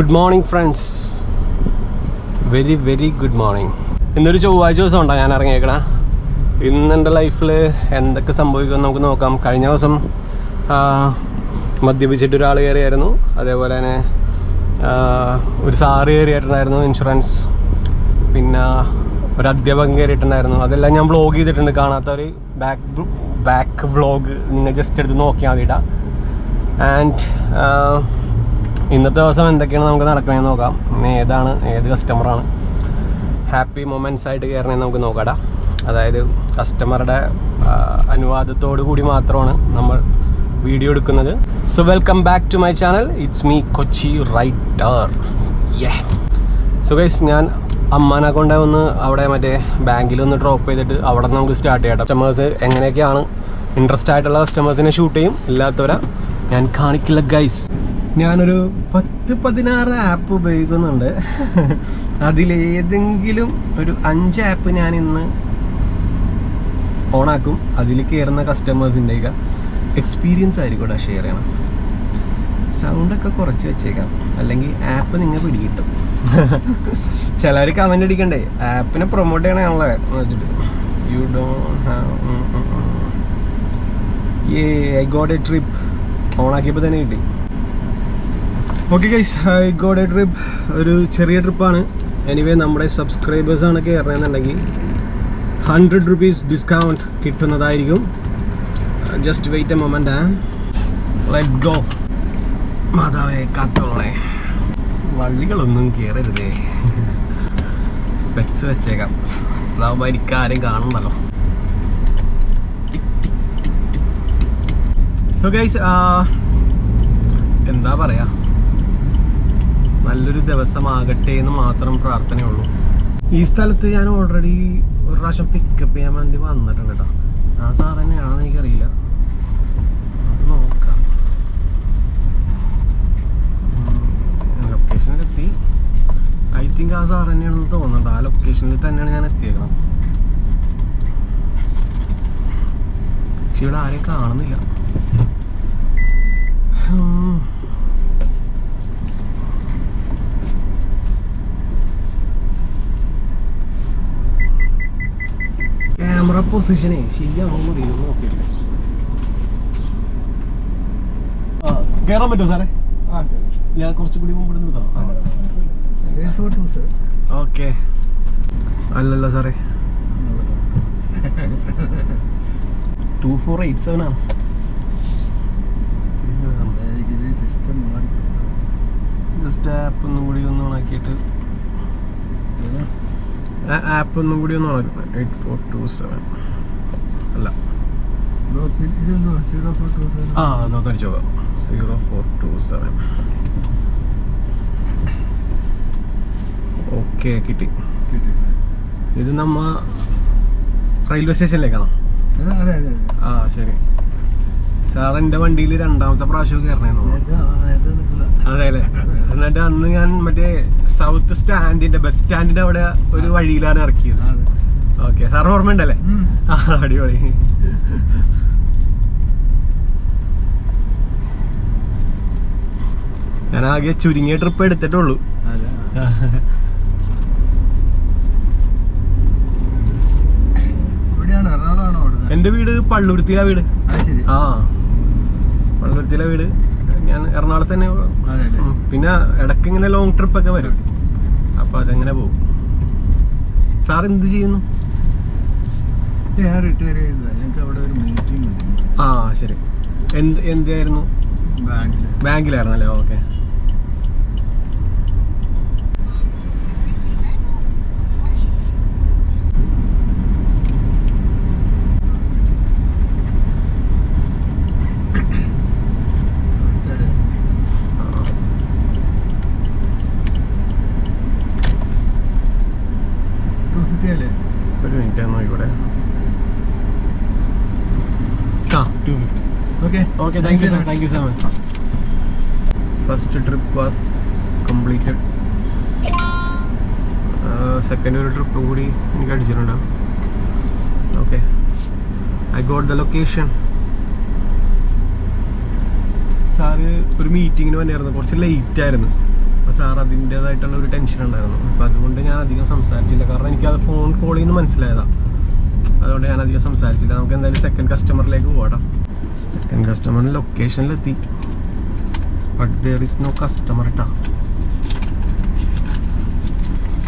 Good morning friends very very good morning ഇന്നൊരു ചൊവ്വാഴ്ച ദിവസം ഉണ്ടോ ഞാൻ ഇറങ്ങിയേക്കണ? ഇന്ന് എന്റെ ലൈഫിൽ എന്തൊക്കെ സംഭവിക്കുമെന്ന് നമുക്ക് നോക്കാം. കഴിഞ്ഞ ദിവസം മദ്യപിച്ചിട്ട് ഒരാൾ കയറിയായിരുന്നു. അതേപോലെ തന്നെ ഒരു സാറ് കയറിയിട്ടുണ്ടായിരുന്നു ഇൻഷുറൻസ് പിന്നെ ഒരു അധ്യാപകൻ കയറിയിട്ടുണ്ടായിരുന്നു. അതെല്ലാം ഞാൻ വ്ളോഗ് ചെയ്തിട്ടുണ്ട്. കാണാത്തവർ ബാക്ക് ബാക്ക് വ്ളോഗ് നിങ്ങൾ ജസ്റ്റ് എടുത്ത് നോക്കിയാൽ മതി ഇടാം ആൻഡ് ഇന്നത്തെ ദിവസം എന്തൊക്കെയാണ് നമുക്ക് നടക്കണമെന്ന് നോക്കാം. ഇന്ന് ഏതാണ്? ഏത് കസ്റ്റമറാണ് ഹാപ്പി മൊമെന്റ്സ് ആയിട്ട് കയറണേന്ന് നമുക്ക് നോക്കാടാ. അതായത് കസ്റ്റമറുടെ അനുവാദത്തോടു കൂടി മാത്രമാണ് നമ്മൾ വീഡിയോ എടുക്കുന്നത്. So welcome back to my channel it's me Kochi writer so guys ഞാൻ അമ്മാനെ കൊണ്ട് ഒന്ന് അവിടെ മറ്റേ ബാങ്കിൽ ഒന്ന് ഡ്രോപ്പ് ചെയ്തിട്ട് അവിടെ നമുക്ക് സ്റ്റാർട്ട് ചെയ്യാം കസ്റ്റമേഴ്സ് എങ്ങനെയൊക്കെയാണ് ഇൻട്രസ്റ്റ് ആയിട്ടുള്ള കസ്റ്റമേഴ്സിനെ ഷൂട്ട് ചെയ്യും. ഇല്ലാത്തവരെ ഞാൻ കാണിക്കില്ല ഗൈസ് ഞാനൊരു പത്ത് പതിനാറ് ആപ്പ് ഉപയോഗിക്കുന്നുണ്ട്. അതിലേതെങ്കിലും ഒരു അഞ്ച് ആപ്പ് ഞാൻ ഇന്ന് ഓണാക്കും. അതിൽ കയറുന്ന കസ്റ്റമേഴ്സ് കസ്റ്റമേഴ്സിന്റെ എക്സ്പീരിയൻസ് ആയിരിക്കും ഷെയർ ചെയ്യണം. സൗണ്ടൊക്കെ കുറച്ച് വെച്ചേക്കാം. അല്ലെങ്കിൽ ആപ്പ് നിങ്ങൾ പിടികിട്ടും. ചിലർ കമന്റ് അടിക്കണ്ടേ? ആപ്പിനെ പ്രൊമോട്ട് ചെയ്യണേ വെച്ചിട്ട്. You don't uh I got a trip ഓണാക്കിയപ്പോൾ തന്നെ കിട്ടി. Okay guys I got a trip ഒരു ചെറിയ ട്രിപ്പാണ് എനിവേ നമ്മുടെ സബ്സ്ക്രൈബേഴ്സാണ് കയറണമെന്നുണ്ടെങ്കിൽ ഹൺഡ്രഡ് റുപ്പീസ് ഡിസ്കൗണ്ട് കിട്ടുന്നതായിരിക്കും. Just wait a moment let's go മാതാവേ കാത്തോളണേ വള്ളികളൊന്നും കയറരുതേ സ്പെക്സ് വെച്ചേക്കാം. അതാവുമ്പോൾ എനിക്ക് ആരും കാണണ്ടല്ലോ സോ ഗൈസ് എന്താ പറയാ? നല്ലൊരു ദിവസമാകട്ടെ എന്ന് മാത്രം പ്രാർത്ഥനയുള്ളൂ. ഈ സ്ഥലത്ത് ഞാൻ ഓൾറെഡി ഒരു പ്രാവശ്യം പിക്കപ്പ് ചെയ്യാൻ വേണ്ടി വന്നിട്ടുണ്ട് കേട്ടോ ആ സാർ തന്നെയാണെന്ന് എനിക്കറിയില്ല. നോക്കാം. ലൊക്കേഷനിലെത്തി ഐ തിങ്ക് ആ സാർ തന്നെയാണെന്ന് തോന്നുന്നുണ്ട്. ആ ലൊക്കേഷനിൽ തന്നെയാണ് ഞാൻ എത്തിയേക്കണം പക്ഷെ ഇവിടെ ആരെയും കാണുന്നില്ല. ക്യാമറ പൊസിഷനെ ശരിയാണോ അറിയില്ല നോക്കിയിട്ട് കയറാൻ പറ്റുമോ സാറേ? ഞാൻ കുറച്ചുകൂടി മുമ്പ് നിർത്താം ഓക്കെ. അല്ലല്ല സാറേ. ടു ഫോർ എയ്റ്റ് സെവൻ ആണ്. ജസ്റ്റ് ആപ്പ് ഒന്നും കൂടി ഒന്ന് ഓണാക്കിയിട്ട് ആപ്പ് ഒന്നും കൂടി ഒന്ന് ഓണാക്കി എയ്റ്റ് ഫോർ ടു സെവൻ അല്ല. ആ നോക്കാൻ പോകാം zero four two seven okay കിട്ടി. ഇത് നമ്മ റെയിൽവേ സ്റ്റേഷനിലേക്കാണോ ആ ശരി. സാർ എന്റെ വണ്ടിയിൽ രണ്ടാമത്തെ പ്രാവശ്യം കയറണേന്നു അതെ അല്ലേ? എന്നിട്ട് അന്ന് ഞാൻ മറ്റേ സൗത്ത് സ്റ്റാൻഡിന്റെ ബസ് സ്റ്റാൻഡിന്റെ അവിടെ ഒരു വഴിയിലാണ് ഇറക്കിയത്. ഓക്കെ സാർ ഓർമ്മയുണ്ടല്ലേ? അടിപൊളി. ഞാൻ ആകെ ചുരുങ്ങിയ ട്രിപ്പ് എടുത്തിട്ടുള്ളൂ. എന്റെ വീട് പള്ളുരുത്തിയിലാ വീട്. ആ. പള്ളുരുത്തിയിലെ വീട്. ഞാൻ എറണാകുളത്ത് തന്നെ പിന്നെ ഇടയ്ക്ക് ഇങ്ങനെ ലോങ് ട്രിപ്പ് ഒക്കെ വരും. അപ്പൊ അതെങ്ങനെ പോകും. സാർ എന്ത് ചെയ്യുന്നു? ആ ശരി. എന്ത് എന്തായിരുന്നു ബാങ്കിലായിരുന്നല്ലേ? ഓക്കെ. ടു ഫിഫ്റ്റി അല്ലേ ഒരു മിനിറ്റ് നോക്കിക്കൂടെ ആ two fifty okay okay thank you sir thank you so much first trip was completed second ഒരു ട്രിപ്പ് കൂടി എനിക്ക് അടിച്ചിട്ടുണ്ടാവും okay I got the location sir ഒരു മീറ്റിങ്ങിന് വന്നായിരുന്നു കുറച്ച് ലേറ്റ് ആയിരുന്നു. അപ്പോൾ സാർ അതിന്റേതായിട്ടുള്ള ഒരു ടെൻഷൻ ഉണ്ടായിരുന്നു. അപ്പോൾ അതുകൊണ്ട് ഞാൻ അധികം സംസാരിച്ചില്ല. കാരണം എനിക്കത് ഫോൺ കോളിൽ നിന്ന് മനസ്സിലായതാണ് അതുകൊണ്ട് ഞാൻ അധികം സംസാരിച്ചില്ല. നമുക്ക് എന്തായാലും സെക്കൻഡ് കസ്റ്റമറിലേക്ക് പോകാം സെക്കൻഡ് കസ്റ്റമറിന് ലൊക്കേഷനിലെത്തി but there is no customer കേട്ടോ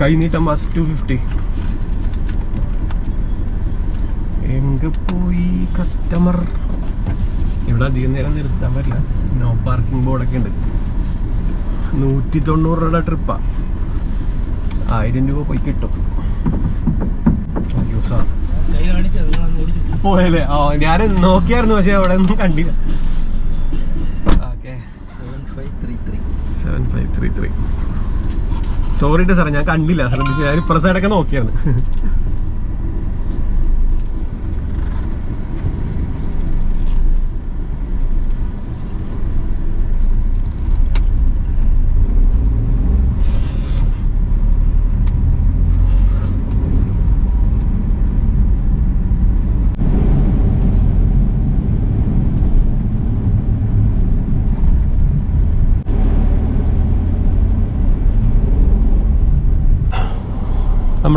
കൈ നീട്ടം ബസ് ടു ഫിഫ്റ്റി എങ്ക പോയി കസ്റ്റമർ ഇവിടെ അധികം നേരം നിർത്താൻ പറ്റില്ല. നോ പാർക്കിംഗ് ബോർഡൊക്കെ ഉണ്ട്. നൂറ്റി തൊണ്ണൂറ് രൂപയുടെ ട്രിപ്പാണ് ആയിരം രൂപ പോയി കിട്ടും. പോയല്ലേ? ആ ഞാൻ നോക്കിയായിരുന്നു പക്ഷെ അവിടെ ഒന്നും കണ്ടില്ല. Seven five three three seven five three three sorry സാറേ ഞാൻ കണ്ടില്ല. ശ്രദ്ധിച്ചു ഞാൻ ഇപ്പുറത്തെ സൈഡൊക്കെ നോക്കിയായിരുന്നു.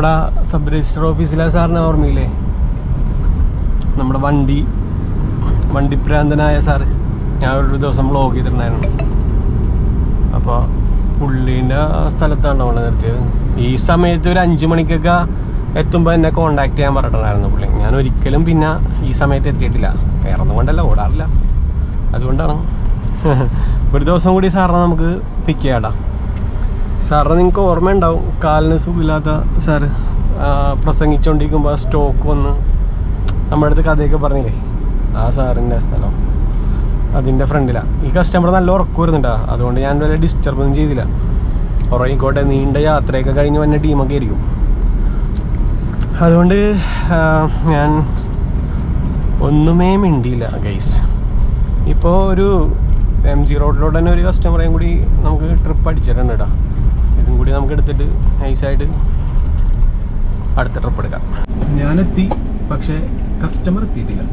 നമ്മുടെ സബ് രജിസ്റ്റർ ഓഫീസിലെ സാറിന് ഓർമ്മയില്ലേ? നമ്മുടെ വണ്ടി വണ്ടിപ്രാന്തനായ സാറ് ഞാൻ ഒരു ദിവസം വ്ളോഗ് ചെയ്തിട്ടുണ്ടായിരുന്നു. അപ്പോൾ പുള്ളീന്റെ സ്ഥലത്താണ് നമ്മൾ നിർത്തിയത്. ഈ സമയത്ത് ഒരു അഞ്ച് മണിക്കൊക്കെ എത്തുമ്പോൾ എന്നെ കോണ്ടാക്ട് ചെയ്യാൻ പറഞ്ഞിട്ടുണ്ടായിരുന്നു പുള്ളി. ഞാൻ ഒരിക്കലും പിന്നെ ഈ സമയത്ത് എത്തിയിട്ടില്ല. വേറെ കൊണ്ടല്ല ഓടാറില്ല. അതുകൊണ്ടാണ്. ഒരു ദിവസം കൂടി സാറിനെ നമുക്ക് പിക്ക് ചെയ്യാടാ സാറിന് നിങ്ങൾക്ക് ഓർമ്മയുണ്ടാവും? കാലിന് സുഖമില്ലാത്ത സാറ് ആ, പ്രസംഗിച്ചുകൊണ്ടിരിക്കുമ്പോൾ സ്റ്റോക്ക് വന്ന് നമ്മുടെ അടുത്ത് കഥയൊക്കെ പറഞ്ഞില്ലേ? ആ സാറിന്റെ സ്ഥലം. അതിന്റെ ഫ്രണ്ടിലാണ് ഈ കസ്റ്റമർ നല്ല ഉറക്കം വരുന്നുണ്ടാ. അതുകൊണ്ട് ഞാൻ വല്ല ഡിസ്റ്റർബ് ഒന്നും ചെയ്തില്ല. ഉറങ്ങിക്കോട്ടെ നീണ്ട യാത്രയൊക്കെ കഴിഞ്ഞ് വന്ന ടീമൊക്കെ ആയിരിക്കും. അതുകൊണ്ട് ഞാൻ ഒന്നുമേ മിണ്ടിയില്ല ഗൈസ് ഇപ്പോൾ ഒരു എം ജി റോഡിലോട്ട് തന്നെ ഒരു കസ്റ്റമറേയും കൂടി നമുക്ക് ട്രിപ്പ് അടിച്ചിട്ടുണ്ട് കേട്ടോ ഇതും കൂടി നമുക്ക് എടുത്തിട്ട് നൈസായിട്ട് അടുത്ത ട്രിപ്പ് എടുക്കാം ഞാനെത്തി പക്ഷേ കസ്റ്റമർ എത്തിയിട്ടില്ല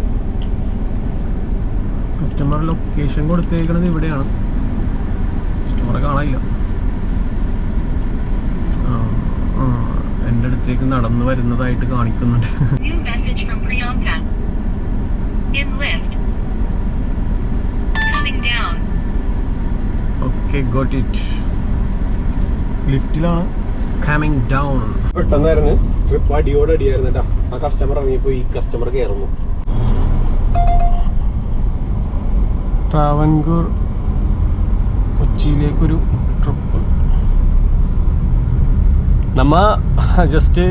കസ്റ്റമർ ലൊക്കേഷൻ കൊടുത്തേക്കണത് ഇവിടെയാണ് കസ്റ്റമറെ കാണാനില്ല എന്റെ അടുത്തേക്ക് നടന്നു വരുന്നതായിട്ട് കാണിക്കുന്നുണ്ട് New from Priyanka. In lift. Coming down. Okay got it ലിഫ്റ്റിലാണ്. Coming down പെട്ടെന്നായിരുന്നു. ട്രിപ്പ് അടിയോട് അടിയായിരുന്നു കേട്ടോ ആ കസ്റ്റമർ ഇറങ്ങിയപ്പോൾ ഈ കസ്റ്റമർ കയറുന്നു ട്രാവൻകൂർ കൊച്ചിയിലേക്കൊരു ട്രിപ്പ് നമ്മ ജസ്റ്റ്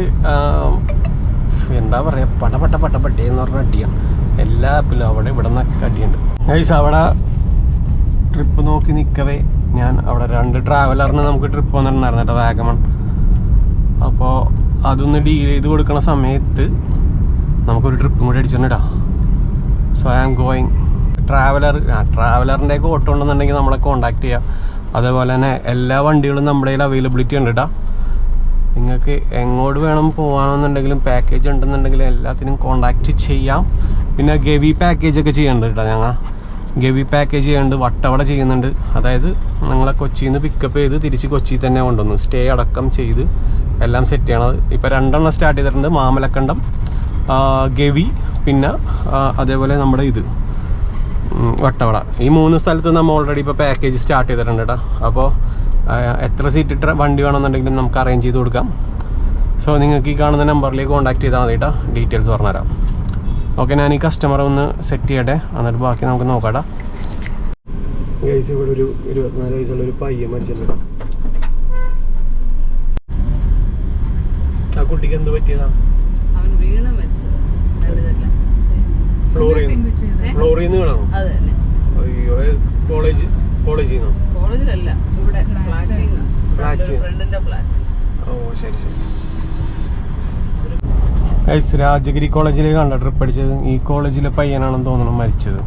എന്താ പറയുക പടപട്ട പട്ട പട്ട പട്ടേ എന്ന് പറഞ്ഞ അടിയാണ് എല്ലാ ആപ്പിലും അവിടെ ഇവിടെ നിന്നൊക്കെ അടിയുണ്ട്. ഗൈസ് അവിടെ ട്രിപ്പ് നോക്കി നിൽക്കവേ ഞാൻ അവിടെ രണ്ട് ട്രാവലറിന് നമുക്ക് ട്രിപ്പ് വന്നിട്ടുണ്ടായിരുന്നു കേട്ടോ വാഗമൺ. അപ്പോൾ അതൊന്ന് ഡീൽ ചെയ്ത് കൊടുക്കുന്ന സമയത്ത് നമുക്കൊരു ട്രിപ്പും കൂടി അടിച്ചിട്ടുണ്ടാ so I am going traveller ആ ട്രാവലറിന്റെ ഒക്കെ ഓട്ടോ ഉണ്ടെന്നുണ്ടെങ്കിൽ നമ്മളെ കോണ്ടാക്ട് ചെയ്യാം. അതേപോലെ തന്നെ എല്ലാ വണ്ടികളും നമ്മുടെ കയ്യിൽ അവൈലബിലിറ്റി ഉണ്ട് കേട്ടോ. നിങ്ങൾക്ക് എങ്ങോട്ട് വേണം പോകാമെന്നുണ്ടെങ്കിലും പാക്കേജ് ഉണ്ടെന്നുണ്ടെങ്കിലും എല്ലാത്തിനും കോണ്ടാക്ട് ചെയ്യാം. പിന്നെ ഗവി പാക്കേജൊക്കെ ചെയ്യുന്നുണ്ട് കേട്ടോ ഞങ്ങൾ ഗവി പാക്കേജ് ചെയ്യുന്നുണ്ട് വട്ടവട ചെയ്യുന്നുണ്ട്. അതായത് നിങ്ങളെ കൊച്ചിയിൽ നിന്ന് പിക്കപ്പ് ചെയ്ത് തിരിച്ച് കൊച്ചിയിൽ തന്നെ കൊണ്ടുവന്നു. സ്റ്റേ അടക്കം ചെയ്ത് എല്ലാം സെറ്റ് ചെയ്യണത്. ഇപ്പോൾ രണ്ടെണ്ണം സ്റ്റാർട്ട് ചെയ്തിട്ടുണ്ട്. മാമലക്കണ്ടം ഗവി പിന്നെ അതേപോലെ നമ്മുടെ ഇത് വട്ടവട. ഈ മൂന്ന് സ്ഥലത്ത് നമ്മൾ ഓൾറെഡി ഇപ്പോൾ പാക്കേജ് സ്റ്റാർട്ട് ചെയ്തിട്ടുണ്ട് കേട്ടോ അപ്പോൾ എത്ര സീറ്റ് ഇട്ട വണ്ടി വേണമെന്നുണ്ടെങ്കിലും നമുക്ക് അറേഞ്ച് ചെയ്ത് കൊടുക്കാം. സോ നിങ്ങൾക്ക് ഈ കാണുന്ന നമ്പറിലേക്ക് കോൺടാക്ട് ചെയ്താൽ മതി കേട്ടോ ഡീറ്റെയിൽസ് പറഞ്ഞുതരാം. ഓക്കെ ഞാൻ ഈ കസ്റ്റമറെ ഒന്ന് സെറ്റ് ചെയ്യട്ടെ? എന്നിട്ട് ബാക്കി നമുക്ക് നോക്കാടാ. ഗൈസ് ഇവിടെ ഒരു ഇരുപത്തിനാല് വയസ്സുള്ള ഒരു പയ്യൻ മരിച്ചിട്ടുണ്ട്. ആ കുട്ടിക്ക് എന്ത് പറ്റിയതാ? ഫ്ലോറിൽ നിന്ന് വീണോ അയ്യോ കോളേജ് കോളേജിൽ നിന്നോ? കോളേജിലല്ല ഇവിടെ ഫ്ലാറ്റിൽ ഫ്ലാറ്റ്. ഓ ശരി ശരി. ഗൈസ് രാജഗിരി കോളേജിലേക്കാണ് ട്രിപ്പ് അടിച്ചത് ഈ കോളേജിലെ പയ്യനാണെന്ന് തോന്നണം മരിച്ചത്.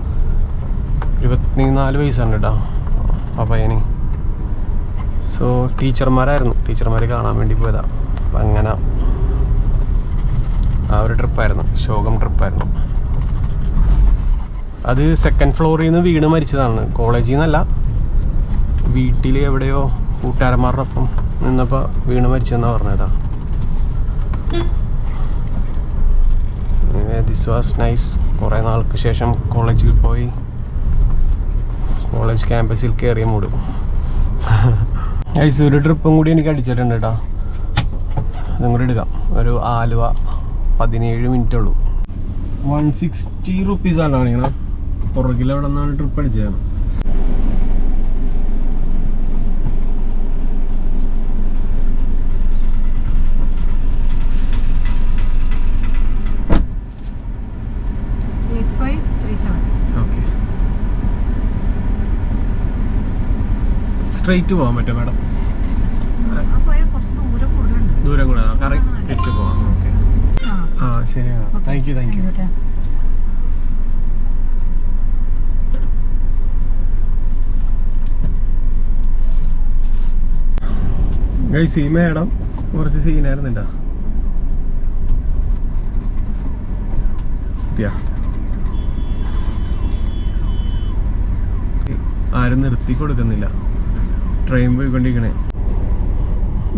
ഇരുപത്തി നാല് വയസ്സാണ് കേട്ടോ ആ പയ്യന്. സോ ടീച്ചർമാരായിരുന്നു. ടീച്ചർമാരെ കാണാൻ വേണ്ടി പോയതാ. അപ്പം അങ്ങനെ ആ ഒരു ട്രിപ്പായിരുന്നു ശോകം ട്രിപ്പായിരുന്നു അത് സെക്കൻഡ് ഫ്ലോറിൽ നിന്ന് വീണ് മരിച്ചതാണ്. കോളേജിൽ നിന്നല്ല. വീട്ടിൽ എവിടെയോ കൂട്ടുകാരന്മാരുടെ ഒപ്പം നിന്നപ്പോൾ വീണ് മരിച്ചെന്നാണ് പറഞ്ഞതാ. ദിസ് വാസ് നൈസ് കുറേ നാൾക്ക് ശേഷം കോളേജിൽ പോയി. കോളേജ് ക്യാമ്പസിൽ കയറിയ മൂടും ഐസ് ഒരു ട്രിപ്പും കൂടി എനിക്ക് അടിച്ചിട്ടുണ്ട് കേട്ടോ അതും കൂടി എടുക്കാം. ഒരു ആലുവ പതിനേഴ് മിനിറ്റ് ഉള്ളൂ. വൺ സിക്സ്റ്റി റുപ്പീസ് ആണ് കാണിക്കണം പുറകിലെവിടെ നിന്നാണ് ട്രിപ്പ് അടിച്ചത് eight five three seven okay straight പോകാൻ പറ്റും മാഡം? ദൂരം കൂടെ കറക്റ്റ് തിരിച്ചു പോവാം. ഓക്കെ. ആ. ശരിയാണ് thank you thank you guys ഈ മേഡം കുറച്ച് സീനായിരുന്നില്ല ആരും നിർത്തി കൊടുക്കുന്നില്ല. ട്രെയിൻ പോയിക്കൊണ്ടിരിക്കണേ.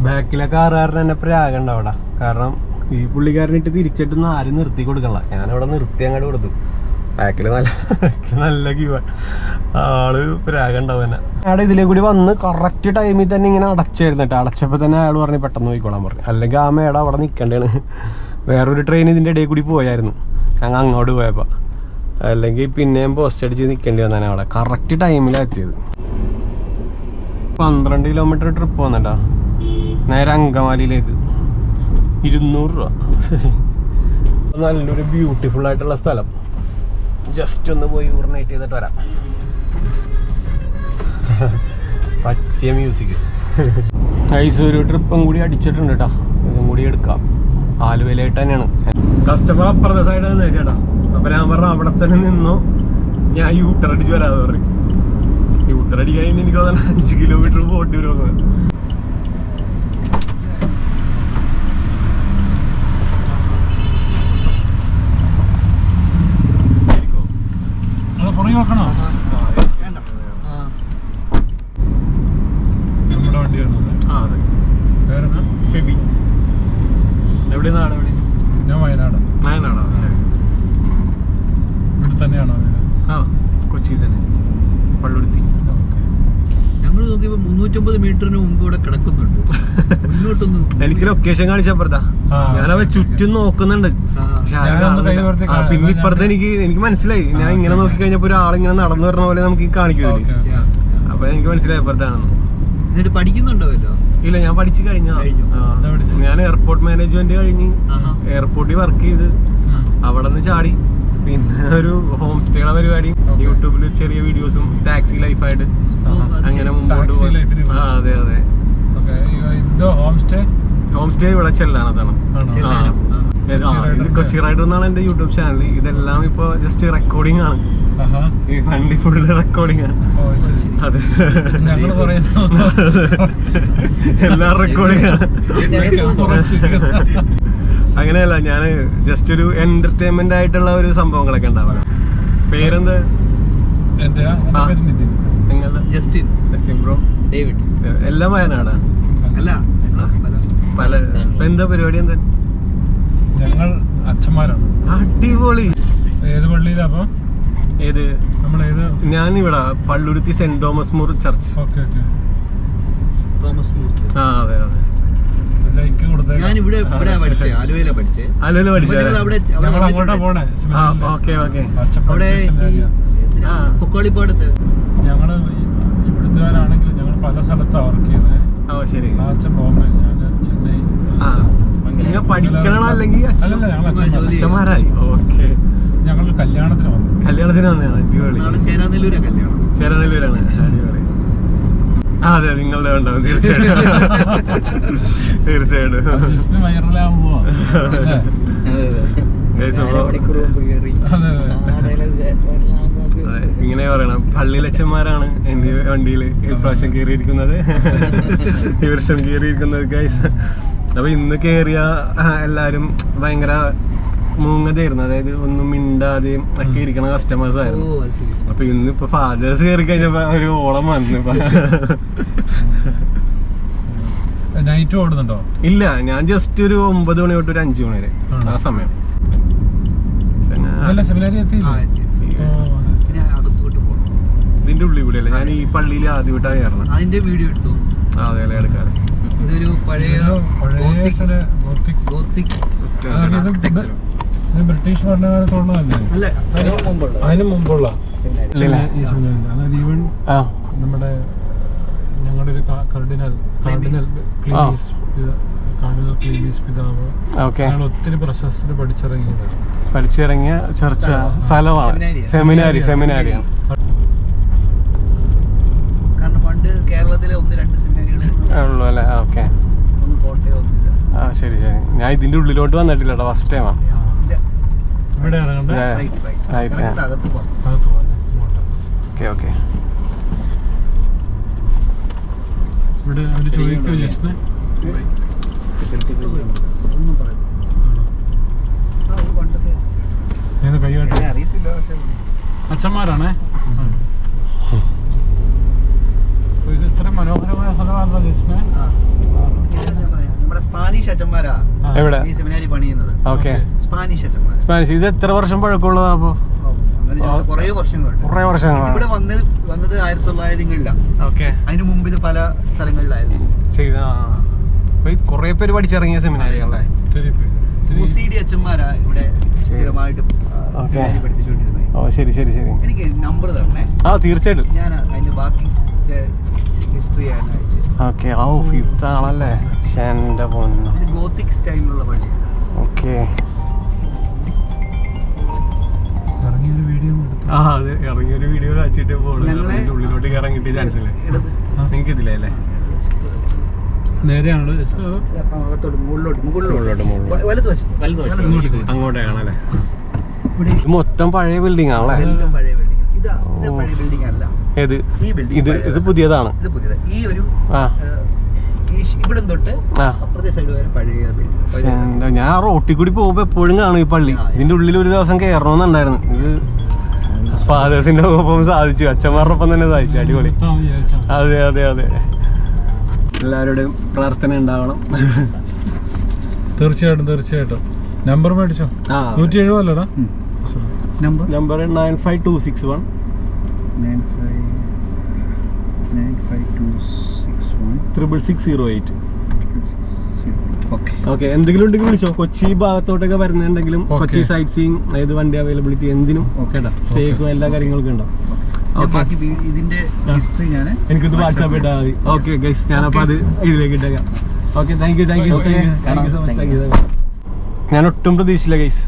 ബാക്കിലെ കാറുകാരൻ എന്നെ പ്രാഗണ്ട അവിടെ കാരണം ഈ പുള്ളിക്കാരനിട്ട് തിരിച്ചിട്ടൊന്നും ആരും നിർത്തി കൊടുക്കണ്ട ഞാനവിടെ നിർത്തി അങ്ങോട്ട് കൊടുത്തു. ബാക്കിൽ നല്ല നല്ല ക്യൂ ആൾ പ്രാഗണ്ടാവും തന്നെ അയാൾ ഇതിലേ കൂടി വന്ന് കറക്റ്റ് ടൈമിൽ തന്നെ ഇങ്ങനെ അടച്ചായിരുന്നു കേട്ടോ. അടച്ചപ്പോൾ തന്നെ അയാൾ പറഞ്ഞ് പെട്ടെന്ന് പോയിക്കോളാൻ പറഞ്ഞു. അല്ലെങ്കിൽ ആ മേട അവിടെ നിൽക്കേണ്ടതാണ് വേറൊരു ട്രെയിൻ ഇതിന്റെ ഇടയിൽ കൂടി പോയായിരുന്നു. ഞങ്ങൾ അങ്ങോട്ട് പോയപ്പോൾ അല്ലെങ്കിൽ പിന്നെയും പോസ്റ്റ് അടിച്ച് നിൽക്കേണ്ടി വന്നാണ് അവിടെ. കറക്റ്റ് ടൈമിലാണ് എത്തിയത്. പന്ത്രണ്ട് കിലോമീറ്റർ ട്രിപ്പ് വന്നിട്ടാ നേരെ അങ്കമാലിയിലേക്ക്. ഇരുന്നൂറ് രൂപ. നല്ലൊരു ബ്യൂട്ടിഫുൾ ആയിട്ടുള്ള സ്ഥലം. ജസ്റ്റ് ഒന്ന് പോയി ഊർണേറ്റ് ചെയ്തിട്ട് വരാം. പറ്റിയ മ്യൂസിക് ഐസൂരി ട്രിപ്പും കൂടി അടിച്ചിട്ടുണ്ട് കേട്ടോ ഇതും കൂടി എടുക്കാം. ആലുവയിലായിട്ട് തന്നെയാണ്. കസ്റ്റമർ അപ്പുറത്തെ സൈഡ് ചേട്ടാ അപ്പൊ ഞാൻ പറഞ്ഞു അവിടെ തന്നെ നിന്നു. ഞാൻ യൂട്ടർ അടിച്ച് വരാതെ പറഞ്ഞു യൂട്ടർ കഴിഞ്ഞ് എനിക്ക് തോന്നുന്നു അഞ്ച് കിലോമീറ്റർ പോട്ടി വരുമെന്ന് പുറകെ വെക്കണോ നമ്മുടെ വണ്ടിയാണോ ആ അതെ പേരെന്നാ ഫെബി എവിടെ നാട് എവിടെ ഞാൻ വയനാട് വയനാടോ ശരി ഇവിടെ തന്നെയാണോ വീട് ആ കൊച്ചി തന്നെ പള്ളുരുത്തി ഓക്കെ ഞങ്ങൾ നോക്കിയപ്പോ മുന്നൂറ്റമ്പത് മീറ്ററിന് മുമ്പ് ഇവിടെ കിടക്കുന്നുണ്ട് മുന്നോട്ടൊന്നും എനിക്ക് ലൊക്കേഷൻ കാണിച്ചപ്പുറത്താ. ഞാനവ ചുറ്റും നോക്കുന്നുണ്ട്. പിന്നെ ഇപ്പുറത്ത് എനിക്ക് എനിക്ക് മനസ്സിലായി. ഞാൻ ഇങ്ങനെ നോക്കി കഴിഞ്ഞപ്പോ ഒരാളിങ്ങനെ നടന്നു വരുന്ന പോലെ നമുക്ക് കാണിക്കൂലേ. അപ്പൊ എനിക്ക് മനസ്സിലായി അപ്പുറത്താണെന്ന്. എന്നിട്ട് പഠിക്കുന്നുണ്ടോ ഇല്ല ഞാൻ പഠിച്ചു കഴിഞ്ഞ? ഞാൻ എയർപോർട്ട് മാനേജ്മെന്റ് കഴിഞ്ഞ് എയർപോർട്ടിൽ വർക്ക് ചെയ്ത് അവിടെ നിന്ന് ചാടി. പിന്നെ ഒരു ഹോം സ്റ്റേയുടെ പരിപാടിയും യൂട്യൂബിൽ ഒരു ചെറിയ വീഡിയോസും ടാക്സി ലൈഫായിട്ട് അങ്ങനെ. മുമ്പോട്ട് പോകും ആ അതെ അതെ. ഇതോ ഹോം സ്റ്റേ ഹോം സ്റ്റേ ഇവിടെ ചെല്ലാനതാണ് കൊച്ചി റൈഡർ എന്നാണ് എന്റെ യൂട്യൂബ് ചാനൽ ഇതെല്ലാം ഇപ്പൊ ജസ്റ്റ് റെക്കോർഡിംഗ് ആണ്. ഈ വണ്ടി ഫുൾ റെക്കോർഡിംഗ് ആണ്. അതെ. എല്ലാം റെക്കോർഡിംഗ് ആണ്. അങ്ങനെയല്ല ഞാൻ ജസ്റ്റ് ഒരു എന്റർടൈൻമെന്റ് ആയിട്ടുള്ള ഒരു സംഭവങ്ങളൊക്കെ ഉണ്ടാവുക പേരെന്ത്? നിങ്ങളുടെ ജസ്റ്റിൻ. ബ്രോ. ഡേവിഡ്. എല്ലാം വയനാടാ? അല്ല പല- എന്താ പരിപാടി എന്താ? ഞങ്ങൾ അച്ഛന്മാരാണ്. അടിപൊളി. ഏത് പള്ളിയിലാ അപ്പൊ? ഏത്? നമ്മൾ ഏത്? ഞാൻ ഇവിടെ Palluruthy saint Thomas More church. Okay okay. Thomas More ആ അതെ അതെ. ലൈക്ക് കൊടുത്തേക്കാം. ഞാൻ ഇവിടെ ഇവിടെ പഠിച്ചേ ആലുവയിലാ പഠിച്ചേ. അല്ലല്ലോ അപ്പൊ നിങ്ങൾ അവിടെ അവിടെ ഞങ്ങൾ പോണേ ആ ഓക്കെ ഓക്കെ. അവിടെ ഈ ആ. പൊക്കോളിപ്പാടത്ത്. ഞങ്ങൾ ഇവിടുത്തുകാരാണെങ്കിൽ ഞങ്ങൾ പല സ്ഥലത്താണ് വർക്ക് ചെയ്യുന്നത് ഓ ശരി. ആ അച്ഛൻ ബോംബെ ഞാൻ നിങ്ങൾ പഠിക്കണോ അല്ലെങ്കിൽ. അച്ഛന്മാരായി ഓക്കെ. ഞങ്ങൾ കല്യാണത്തിന് വന്നു. കല്യാണത്തിന് വന്നതാണ്. അടിപൊളി. ചേരാനെല്ലൂരാണ് ചേരാനെല്ലൂരാ കല്യാണം. ചേരനെല്ലൂരാണ്. അടിപൊളി. ആ അതെ നിങ്ങളുടെ ഉണ്ടാവും തീർച്ചയായിട്ടും. തീർച്ചയായിട്ടും. ജസ്റ്റ് അതെ ഇങ്ങനെ പറയണം. പള്ളിയിലച്ചന്മാരാണ് എന്റെ വണ്ടിയിൽ ഇപ്രാവശ്യം കയറിയിരിക്കുന്നത്. ഈ വർഷം കയറിയിരിക്കുന്നത് ഗൈസ് അപ്പൊ ഇന്ന് കേറിയ എല്ലാരും ഭയങ്കര മൂങ്ങതായിരുന്നു അതായത് ഒന്നും മിണ്ടാതെയും ഒക്കെ ഇരിക്കണ കസ്റ്റമേഴ്സ് ആയിരുന്നു. അപ്പൊ ഇന്ന് ഇന്നിപ്പോ ഫാദേഴ്സ് കയറി കഴിഞ്ഞപ്പോ ഒരു ഓളം വന്നു നൈറ്റ് ഓടുന്നുണ്ടോ? ഇല്ല ഞാൻ ജസ്റ്റ് ഒരു ഒമ്പത് മണി തൊട്ട് ഒരു അഞ്ചു മണി വരെ ആ സമയം. സെമിനാരി എത്തിയില്ലേ എത്തി. ഓ, അതെ. പിന്നെ അകത്തോട്ട് പോകണം ഇതിന്റെ ഉള്ളിൽ കൂടെ അല്ലേ ഞാൻ ഈ പള്ളിയിൽ ആദ്യമായിട്ടാണ് കയറണം. അതിന്റെ വീഡിയോ എടുത്തു? ആ അതെ അല്ലേ എടുക്കാറ്. ഇതൊരു പഴയ ബ്രിട്ടീഷ് ഭരണകാലത്തുള്ളതല്ലേ? അല്ല അതിന് മുമ്പുള്ള. അതായത് ഈവൻ നമ്മുടെ ഞങ്ങളുടെ ഒരു കർഡിനൽ കർഡിനൽ കാർഡിനൽ കർഡിനൽ ക്ലീമീസ് പിതാവ് ഓക്കെ. അയാൾ ഒത്തിരി പ്രശസ്തി പഠിച്ചിറങ്ങിയത് പഠിച്ചിറങ്ങിയ ചർച്ച സ്ഥലമാണ്. സെമിനാരി. സെമിനാരി സെമിനാരിയാണ് കാരണം പണ്ട് കേരളത്തിലെ ഒന്ന് രണ്ട് സെമിനാരികൾ ഉള്ളു അല്ലേ? ഓക്കെ. ആ ശരി ശരി. ഞാൻ ഇതിന്റെ ഉള്ളിലോട്ട് വന്നിട്ടില്ല കേട്ടോ ഫസ്റ്റ് ടൈമാണ് ഇവിടെ ഓക്കെ ഓക്കെ. അവർ ചോദിക്കുമോ ഏത് അറിയത്തില്ല അച്ഛന്മാരാണേ അപ്പൊ ഇത് ഇത്ര മനോഹരമായ സ്ഥലമാണല്ലോ പറയാം. നമ്മുടെ സ്പാനിഷ് അച്ഛന്മാരാ എവിടെ? ഈ സെമിനാരി പണിയുന്നത്. ഓക്കെ. സ്പാനിഷ് അച്ഛന്മാർ സ്പാനിഷ്. ഇത് എത്ര വർഷം പഴക്കമുള്ളതാ അപ്പോ? കുറേ വർഷങ്ങളുണ്ട്. കുറേ ഇവിടെ വർഷങ്ങളാണ് വന്നത് വന്നത് ആയിരത്തി തൊള്ളായിരങ്ങളിലാണ് ഓക്കെ. അതിന് മുമ്പ് ഇത് പല സ്ഥലങ്ങളിലായിരുന്നു. ചെയ്ത കുറേ പേര് പഠിച്ചിറങ്ങിയ സെമിനാരികളെ മുസീഡി അച്ഛന്മാരാ ഇവിടെ സ്ഥിരമായിട്ട് സെമിനാരി പഠിപ്പിച്ചുകൊണ്ടിരുന്നത്. ഓ ശരി ശരി ശരി. എനിക്ക് നമ്പർ തരണേ. ആ തീർച്ചയായിട്ടും. ഞാൻ അതിന്റെ ബാക്കി ഓക്കെ ഓ ഫിഫ്ത്ത് ആണല്ലേ ഗോത്തിക് സ്റ്റൈലിലുള്ള പള്ളി ഓക്കെ ആ അതെ. ഇറങ്ങിയൊരു വീഡിയോ കാച്ചിട്ട് പോകണം ഉള്ളിലോട്ട് കയറാൻ കിട്ടിയ ചാൻസ് അല്ലേ നിങ്ങൾക്ക് ഇതിലേ അല്ലേ? നേരെയാണോ? അങ്ങോട്ടേക്കാണല്ലേ? മൊത്തം പഴയ ബിൽഡിംഗ് ആണല്ലേ? പഴയ ബിൽഡിംഗ് ഇത് പഴയ ബിൽഡിംഗ് അല്ല. ഏത്? ഈ ബിൽഡിംഗ് ഇത് ഇത് പുതിയതാണ്. ഇത് പുതിയത്. ഈ ഒരു ആ. ഇവിടം തൊട്ട് അപ്പുറത്തെ സൈഡ് വരെ പഴയ ബിൽഡിംഗ് ഞാൻ റോട്ടിൽ കൂടി പോകുമ്പോ എപ്പോഴും കാണും ഈ പള്ളി. ഇതിന്റെ ഉള്ളിൽ ഒരു ദിവസം കയറണമെന്നുണ്ടായിരുന്നു ഇത് ഫാദേഴ്സിന്റെ ഒപ്പം സാധിച്ചു. അച്ഛന്മാരുടെ ഒപ്പം തന്നെ സാധിച്ചു. അടിപൊളി. അതെ അതെ അതെ. എല്ലാവരുടെയും പ്രാർത്ഥന ഉണ്ടാവണം. തീർച്ചയായിട്ടും തീർച്ചയായിട്ടും. നമ്പർ മേടിച്ചോ? നൂറ്റി എഴുപതല്ലടാ number number nine five two six one nine five six zero eight okay എന്തെങ്കിലും ഉണ്ടെങ്കിൽ വിളിച്ചോ. കൊച്ചി ഭാഗത്തോട്ടൊക്കെ വരുന്നുണ്ടെങ്കിലും കൊച്ചി സൈറ്റ് സീയിങ് അതായത് വണ്ടി അവൈലബിലിറ്റി എന്തിനും ഓക്കെ സ്റ്റേക്കും എല്ലാ കാര്യങ്ങളൊക്കെ ഉണ്ടാവും ഓക്കെ ബാക്കി ഇതിന്റെ ഹിസ്റ്ററി ഞാൻ എനിക്കിത് വാട്സാപ്പ് ഇട്ടാൽ മതി. ഓക്കെ ഗൈസ് ഞാനപ്പോൾ അത് ഇതിലേക്ക് ഇട്ടേക്കാം. Okay thank you thank you thank you thank you so much thank you ഞാൻ ഒട്ടും പ്രതീക്ഷിച്ചില്ല ഗൈസ്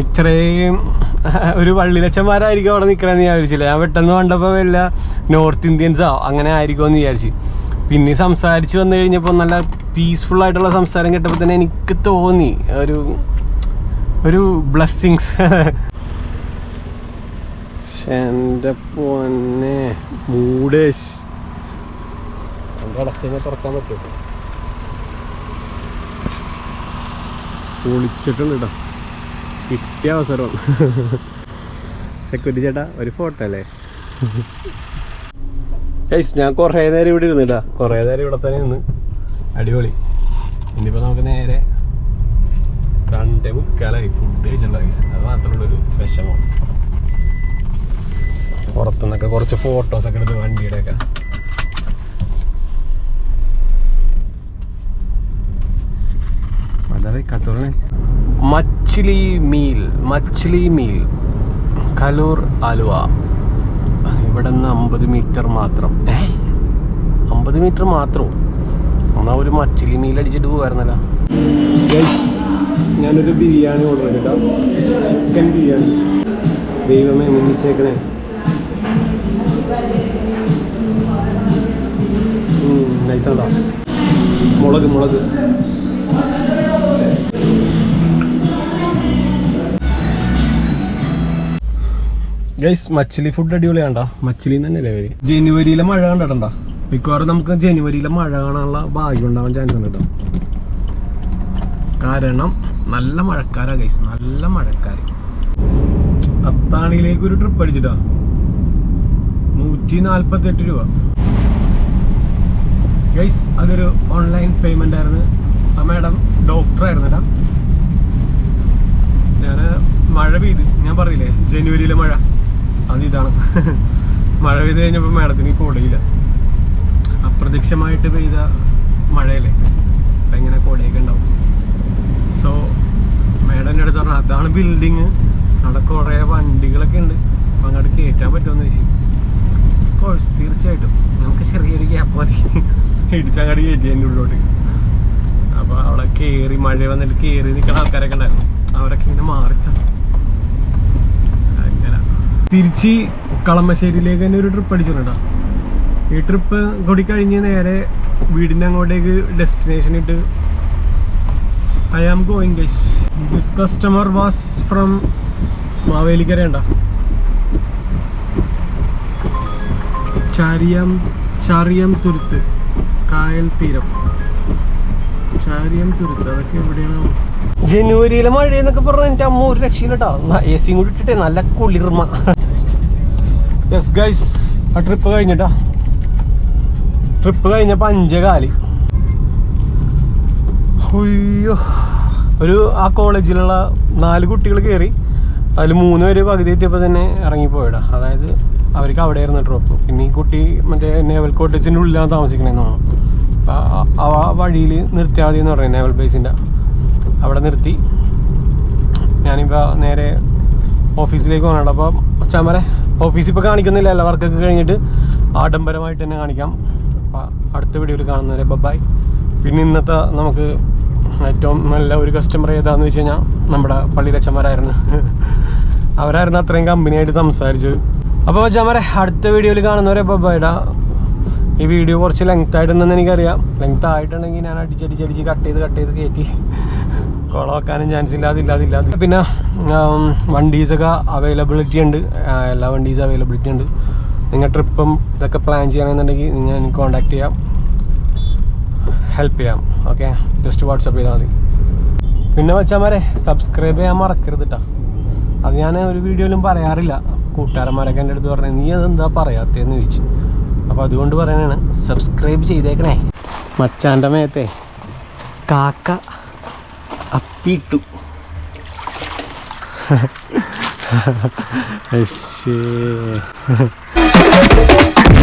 ഇത്രയും ഒരു വള്ളിലച്ചന്മാരായിരിക്കും അവിടെ നിൽക്കണമെന്ന് ഞാൻ വിചാരിച്ചില്ല. ഞാൻ പെട്ടെന്ന് കണ്ടപ്പോൾ വല്ല നോർത്ത് ഇന്ത്യൻസോ അങ്ങനെ ആയിരിക്കുമെന്ന് വിചാരിച്ചു. പിന്നെ സംസാരിച്ച് വന്നു കഴിഞ്ഞപ്പോൾ നല്ല പീസ്ഫുൾ ആയിട്ടുള്ള സംസാരം കേട്ടപ്പോൾ തന്നെ എനിക്ക് തോന്നി. ഒരു ഒരു ബ്ലെസ്സിങ്സ് എന്റെ പൊന്നെ. മൂടേശ് അടച്ചു തുറക്കാൻ പറ്റുമോ? പൊളിച്ചിട്ടുണ്ട് കേട്ടോ കിട്ടിയ അവസരം സെക്യൂരിറ്റി ചേട്ടാ ഒരു ഫോട്ടോ അല്ലേ? ഗൈസ് ഞാൻ കുറേ നേരം ഇവിടെ ഇരുന്നിട്ടാ കുറേ നേരം ഇവിടെ തന്നെ നിന്ന് അടിപൊളി. ഇനിയിപ്പോൾ നമുക്ക് നേരെ രണ്ട് മുക്കാലായി ഫുഡ് കഴിച്ചിട്ടുള്ള ഗൈസ് അത് മാത്രമുള്ളൊരു വിഷമം. പുറത്തുനിന്നൊക്കെ കുറച്ച് ഫോട്ടോസൊക്കെ എടുത്ത് വണ്ടിയുടെ ഒക്കെ മച്ചിലി മീൽ മച്ചിലി മീൽ കലൂർ ആലുവ. ഇവിടെ നിന്ന് അമ്പത് മീറ്റർ മാത്രം. ഏ? അമ്പത് മീറ്റർ മാത്രമോ എന്നാൽ ഒരു മച്ചിലി മീൽ അടിച്ചിട്ട് പോകായിരുന്നല്ലോ ഞാനൊരു ബിരിയാണി ഓർഡർ ചെയ്തിട്ടാ. ചിക്കൻ ബിരിയാണി. ദൈവമേ മിന്നിച്ചേക്കണേ നൈസാണ്ടാ മുളക് മുളക്. ഗൈസ് മച്ചിലി ഫുഡ് അടിപൊളിയാണ്ടാ മച്ചിലി തന്നെയല്ലേ പേര്? ജനുവരിയിലെ മഴ കണ്ടിട്ടുണ്ടാ മിക്കവാറും നമുക്ക് ജനുവരിയിലെ മഴ കാണാനുള്ള ഭാഗ്യം ഉണ്ടാവാൻ ചാൻസ് ഉണ്ട് കേട്ടോ കാരണം നല്ല മഴക്കാരാ ഗൈസ് നല്ല മഴക്കാര്. അത്താണിയിലേക്ക് ഒരു ട്രിപ്പ് അടിച്ചിട്ടാ. നൂറ്റി നാൽപ്പത്തി എട്ട് രൂപ. ഗൈസ് അതൊരു ഓൺലൈൻ പേയ്മെന്റ് ആയിരുന്നു. ആ മാഡം ഡോക്ടറായിരുന്നു കേട്ടോ ഞാൻ മഴ പെയ്ത്. ഞാൻ പറഞ്ഞില്ലേ ജനുവരിയിലെ മഴ. അത് ഇതാണ് മഴ പെയ്ത് കഴിഞ്ഞപ്പോൾ മാഡത്തിന് കൊടയില്ല അപ്രത്യക്ഷമായിട്ട് പെയ്ത മഴയല്ലേ അപ്പം ഇങ്ങനെ കൊടയൊക്കെ ഉണ്ടാവും. സോ മേഡന്റെ അടുത്ത് പറഞ്ഞു അതാണ് ബിൽഡിങ് അവിടെ കുറേ വണ്ടികളൊക്കെ ഉണ്ട്. അപ്പം അങ്ങോട്ട് കയറ്റാൻ പറ്റുമെന്ന് ചോദിച്ചു. കോഴ്സ് തീർച്ചയായിട്ടും. നമുക്ക് ചെറിയൊരു ഗ്യാപ്പ് മതി. ഇടിച്ചങ്ങോട്ട് കയറ്റി എന്റെ ഉള്ളിലോട്ട്. അപ്പോൾ അവിടെ കയറി മഴ വന്നിട്ട് കയറി നിൽക്കുന്ന ആൾക്കാരൊക്കെ ഉണ്ടായിരുന്നു. അവരൊക്കെ ഇങ്ങനെ മാറി തിരിച്ച് കളമശ്ശേരിയിലേക്ക് തന്നെ ഒരു ട്രിപ്പ് അടിച്ചിട്ടുണ്ടോ. ഈ ട്രിപ്പ് കൂടി കഴിഞ്ഞ് നേരെ വീടിന്റെ അങ്ങോട്ടേക്ക് ഡെസ്റ്റിനേഷൻ ഇട്ട് I am going guys this customer was from Mavelikkara ഉണ്ടോ ചാരിയം ചാറിയം തുരുത്ത് കായൽ തീരം. ചാരിയം തുരുത്ത് അതൊക്കെ എവിടെയാണ്? ജനുവരിയിലെ മഴയെന്നൊക്കെ എന്നൊക്കെ പറഞ്ഞ എന്റെ അമ്മ ഒരു രക്ഷയില്ലട്ടോ എ സിയും കൂടി ഇട്ടിട്ടേ നല്ല കുളിർമ. യെസ് ഗൈസ് ആ ട്രിപ്പ് കഴിഞ്ഞിട്ടാ. ട്രിപ്പ് കഴിഞ്ഞപ്പോൾ അഞ്ചേ കാൽ അയ്യോ. ഒരു ആ കോളേജിലുള്ള നാല് കുട്ടികൾ കയറി അതിൽ മൂന്ന് പേര് പകുതി എത്തിയപ്പോൾ തന്നെ ഇറങ്ങിപ്പോയിടാ. അതായത് അവർക്ക് അവിടെ ആയിരുന്നു ഡ്രോപ്പ് പിന്നെ ഈ കുട്ടി മറ്റേ നേവൽ കോട്ടേജിന്റെ ഉള്ളിലാണ് താമസിക്കണേന്ന് തോന്നുന്നു. അപ്പോൾ ആ വഴിയിൽ നിർത്തിയാൽ മതി എന്ന് പറഞ്ഞു നേവൽ ബേസിന്റെ അവിടെ നിർത്തി. ഞാനിപ്പോൾ നേരെ ഓഫീസിലേക്ക് പോകണം അപ്പോൾ അച്ഛാമരെ ഓഫീസിൽ ഇപ്പോൾ കാണിക്കുന്നില്ല. എല്ലാ വർക്കൊക്കെ കഴിഞ്ഞിട്ട് ആഡംബരമായിട്ട് തന്നെ കാണിക്കാം. അപ്പോൾ അടുത്ത വീഡിയോയിൽ കാണുന്നവരെ ബബായ് പിന്നെ ഇന്നത്തെ നമുക്ക് ഏറ്റവും നല്ല ഒരു കസ്റ്റമർ ഏതാണെന്ന് വെച്ച് കഴിഞ്ഞാൽ നമ്മുടെ പള്ളിയിലച്ചന്മാരായിരുന്നു അവരായിരുന്നു അത്രയും കമ്പനിയായിട്ട് സംസാരിച്ചത്. അപ്പോൾ അച്ഛന്മാരെ അടുത്ത വീഡിയോയിൽ കാണുന്നവരെ ബബായിടാ ഈ വീഡിയോ കുറച്ച് ലെങ്ത് ആയിട്ടുണ്ടെന്ന് എനിക്കറിയാം. ലെങ്ത് ആയിട്ടുണ്ടെങ്കിൽ ഞാൻ അടിച്ചടിച്ചടിച്ച് കട്ട് ചെയ്ത് കട്ട് ചെയ്ത് കയറ്റി കുളമാക്കാനും ചാൻസ് ഇല്ലാതെ ഇല്ലാതെ ഇല്ലാതെ. പിന്നെ വണ്ടീസൊക്കെ അവൈലബിലിറ്റി ഉണ്ട്. എല്ലാ വണ്ടീസ് അവൈലബിലിറ്റി ഉണ്ട്. നിങ്ങൾ ട്രിപ്പും ഇതൊക്കെ പ്ലാൻ ചെയ്യണമെന്നുണ്ടെങ്കിൽ നിങ്ങൾ എനിക്ക് കോൺടാക്ട് ചെയ്യാം. ഹെൽപ്പ് ചെയ്യാം. ഓക്കെ ജസ്റ്റ് വാട്സപ്പ് ചെയ്താൽ മതി. പിന്നെ വെച്ചാൽ സബ്സ്ക്രൈബ് ചെയ്യാൻ മറക്കരുത് കേട്ടോ അത് ഞാൻ ഒരു വീഡിയോയിലും പറയാറില്ല. കൂട്ടുകാരന്മാരൊക്കെ എന്റെ അടുത്ത് പറഞ്ഞു നീ അതെന്താ പറയാത്തേന്ന് ചോദിച്ചു. അപ്പോൾ അതുകൊണ്ട് പറയണതാണ് സബ്സ്ക്രൈബ് ചെയ്തേക്കണേ. മച്ചാന്റെ മേത്തേ കാക്ക पीटू अच्छे